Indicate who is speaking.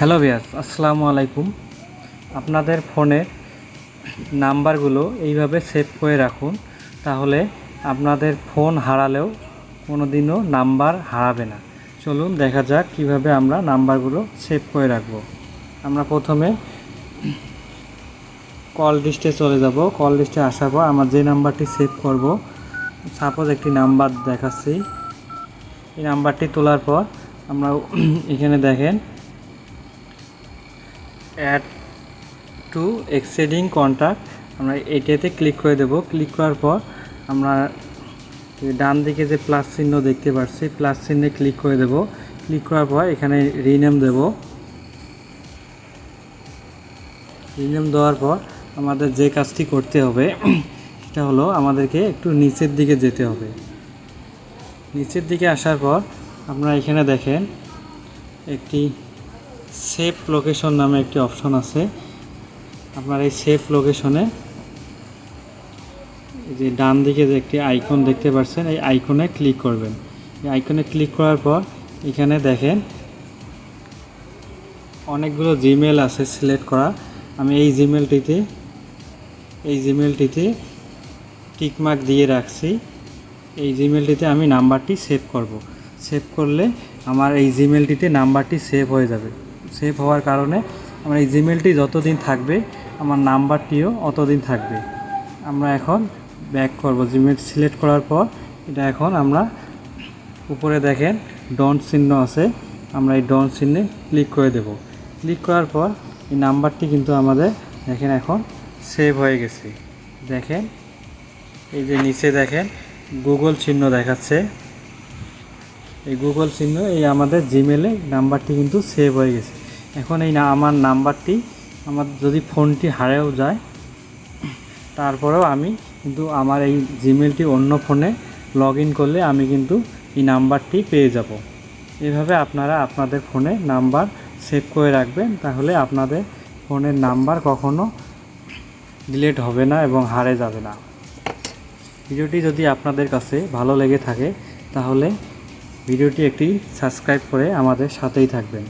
Speaker 1: Hello বিয়াস আসসালামু আলাইকুম। আপনাদের ফোনের নাম্বারগুলো এইভাবে সেভ করে রাখুন, তাহলে আপনাদের ফোন হারালেও কোনো দিনও নাম্বার হারাবে না। চলুন দেখা যাক কীভাবে আমরা নাম্বারগুলো সেভ করে রাখব। আমরা প্রথমে কল লিস্টে চলে যাব। কল লিস্টে আসার পর আমার যে নাম্বারটি সেভ করব, সাপোজ একটি নাম্বার দেখাচ্ছি। এই নাম্বারটি তোলার পর আমরা এখানে দেখেন অ্যাড টু এক্সেডিং কন্ট্যাক্ট আমরা এটাতে ক্লিক করে দেব। ক্লিক করার পর আমরা ডান দিকে যে প্লাস চিহ্ন দেখতে পাচ্ছি প্লাস চিহ্নে ক্লিক করে দেব। ক্লিক করার পর এখানে রিনেম দেব। রিনেম দেওয়ার পর আমাদের যে কাজটি করতে হবে, সেটা হলো আমাদেরকে একটু নিচের দিকে যেতে হবে। নিচের দিকে আসার পর আপনারা এখানে দেখেন, একটি সেভ লোকেশন নামে একটি অপশন আছে। আপনার এই সেভ লোকেশনে যে ডান দিকে যে একটি আইকন দেখতে পাচ্ছেন, এই আইকনে ক্লিক করবেন। এই আইকনে ক্লিক করার পর এখানে দেখেন অনেকগুলো জিমেল আছে সিলেক্ট করা। আমি এই জিমেলটিতে এই জিমেলটিতে টিকমার্ক দিয়ে রাখছি। এই জিমেলটিতে আমি নাম্বারটি সেভ করব। সেভ করলে আমার এই জিমেলটিতে নাম্বারটি সেভ হয়ে যাবে। সেভ হওয়ার কারণে আমার এই জিমেলটি যতদিন থাকবে, আমার নাম্বারটিও অতদিন থাকবে। আমরা এখন ব্যাক করব। জিমেল সিলেক্ট করার পর এটা এখন আমরা উপরে দেখেন ডন চিহ্ন আছে, আমরা এই ডন চিহ্নে ক্লিক করে দেব। ক্লিক করার পর এই নাম্বারটি কিন্তু আমাদের দেখেন এখন সেভ হয়ে গেছে। দেখেন, এই যে নিচে দেখেন গুগল চিহ্ন দেখাচ্ছে। এই গুগল চিহ্ন এই আমাদের জিমেলে নাম্বারটি কিন্তু সেভ হয়ে গেছে। এখন এই না, আমার নাম্বারটি, আমার যদি ফোনটি হারেও যায়, তারপরেও আমি কিন্তু আমার এই জিমেলটি অন্য ফোনে লগ করলে আমি কিন্তু এই নাম্বারটি পেয়ে যাব। এভাবে আপনারা আপনাদের ফোনে নাম্বার সেভ করে রাখবেন, তাহলে আপনাদের ফোনের নাম্বার কখনো ডিলেট হবে না এবং হারে যাবে না। ভিডিওটি যদি আপনাদের কাছে ভালো লেগে থাকে, তাহলে ভিডিওটি একটি সাবস্ক্রাইব করে আমাদের সাথেই থাকবেন।